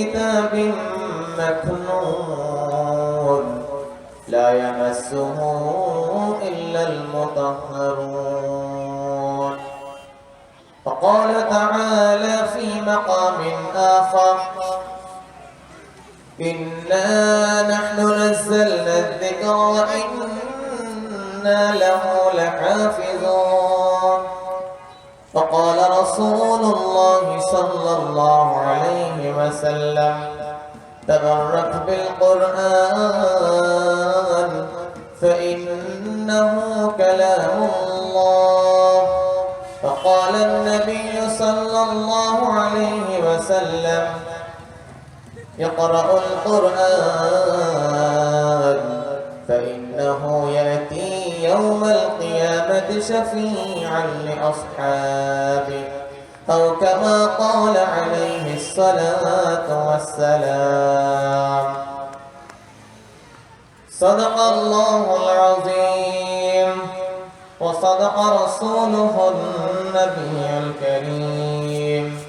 كتاب مكنون لا يمسه إلا المطهرون. وقال تعالى في مقام آخر إنا نحن نزلنا الذكر وإنا له لحافظون. فقال رسول الله صلى الله عليه وسلم تبرك بالقرآن فإنه كلام الله. فقال النبي صلى الله عليه وسلم يقرأ القرآن فإنه يأتي يوم القيامة. شفيعا لأصحابه أو كما قال عليه الصلاة والسلام. صدق الله العظيم. وصدق رسوله النبي الكريم.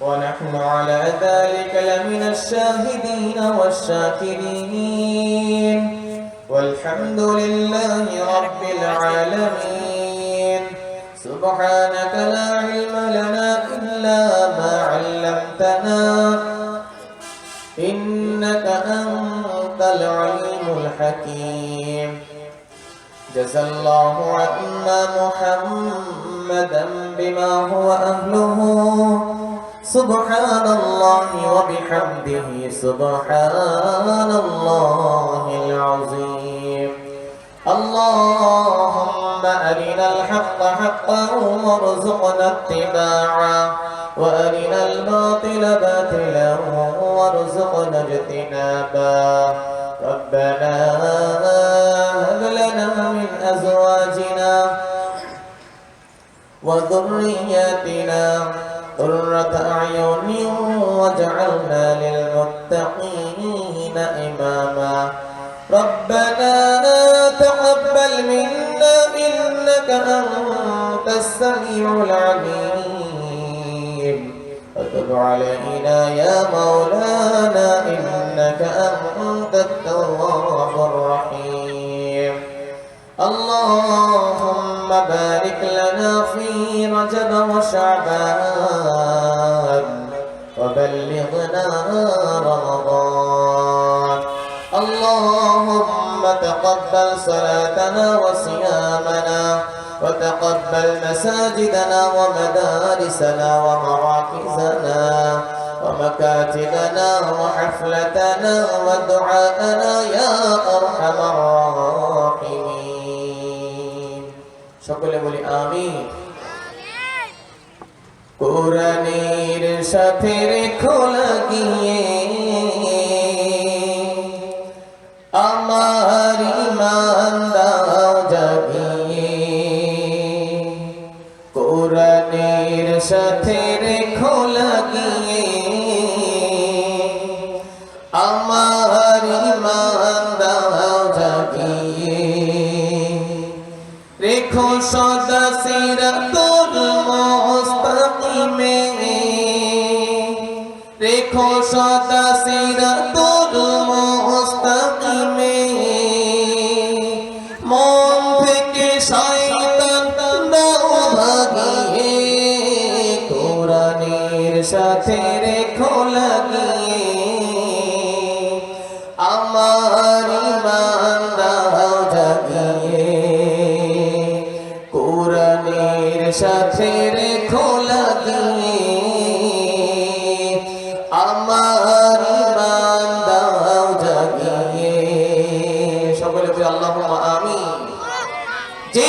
ونحن على ذلك لمن الشاهدين والشاكرين. والحمد لله رب العالمين. سبحانك لا علم لنا إلا ما علمتنا. إنك أنت العليم الحكيم. جزى الله عنا محمدا بما هو أهله. سبحان الله وبحمده سبحان الله العظيم. اللهم أرنا الحق حقا وارزقنا اتباعه وأرنا الباطل باطلا وارزقنا اجتنابا ربنا هب لنا من أزواجنا وذرياتنا قرة أعين واجعلنا للمتقين إماما ربنا إنك أنت السميع العليم وتب علينا يا مولانا إنك أنت التواب الرحيم اللهم بارك لنا في رجب وشعبان اللهم تقبل صلاتنا وصيامنا وتقبل مساجدنا ومدارسنا ومراكزنا ومكاتبنا وحفلتنا ودعاءنا يا أرحم الراحمين সকলে বলি আমি কোরআনের সাথে রেখো লাগিয়ে কোরআনের সাথে রেখো লাগিয়ে আমার ইমান জাগিয়ে। রেখো সদা সিরাতুল মুস্তাকিমে। রেখো সদা সাথে লাগিয়ে আমার ইমান দাও জাগিয়ে। কোরআনের সাথে রেখো আমার সকলে বলি আল্লাহুম্মা আমিন। যে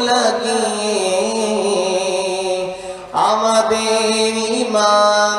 লাগিয়ে আমাদের ইমান